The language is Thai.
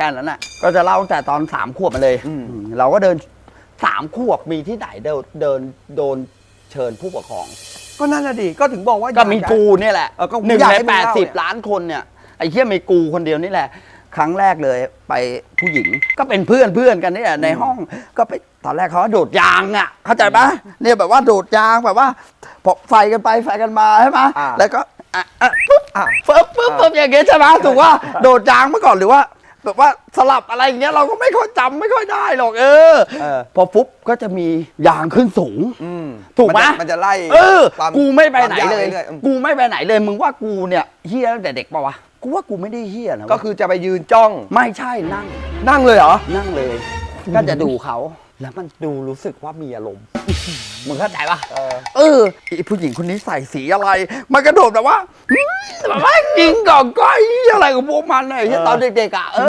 ค่นั้นน่ะก็จะเล่าตั้งแต่ตอนสามขวบมาเลยอืม อืมเราก็เดินสามขวบมีที่ไหนเดินเดินโดนเชิญผู้ปกครอง ก็นั่นน่ะดิก็ถึงบอกว่า ก็มีอยาจะกูเนี่ยแหละเออก็หนึ่งอยากในให้มึงแปดเล่าสิบเนี่ยล้านคนเนี่ยไอ้เหี้ยมีกูคนเดียวนี่แหละ ครั้งแรกเลยไปผู้หญิงก็เป็นเพื่อนเพื่อนกันนี่แหละในห้องก็ไปตอนแรกเขาว่าโดดยางอะเข้าใจปะเนี่ยแบบว่าโดดยางแบบว่าพอไฟกันไปไฟกันมาใช่ไหมอ่าแล้วก็อะอะปุ๊บอะปึ๊บปึ๊บปึ๊บอย่างเงี้ยใช่ไหมถูกว่าโดดยางเมื่อก่อนหรือว่า แบบว่าสลับอะไรอย่างเงี้ยเราก็ไม่ค่อยจำไม่ค่อยได้หรอกเออ เออ พอปุ๊บก็จะมียางขึ้นสูง อืมถูกไหมนจะมันจะไล่เออ ความกูไม่ไปไหนความากเลย รื่อๆอืมกูไม่ไปไหนเลยมึงว่ากูเนี่ยเฮี้ยตั้งแต่เด็กปะวะกูว่ากูไม่ได้เฮี้ยนะก็คือจะไปยืนจ้อง ไม่ใช่นั่ง นั่งเลยเหรอ นั่งเลย ก็จะดูเขาแล้วมันดูรู้สึกว่ามีอารมณ์ มึงเข้าใจปะเออ เออไอผู้หญิงคนนี้ใส่สีอะไร มันกระโดดแบบว่าหืมแบบว่ายิงก่อนก้อยอะไรของพวกมันไอ้เหี้ยตอนเด็กๆอะเออ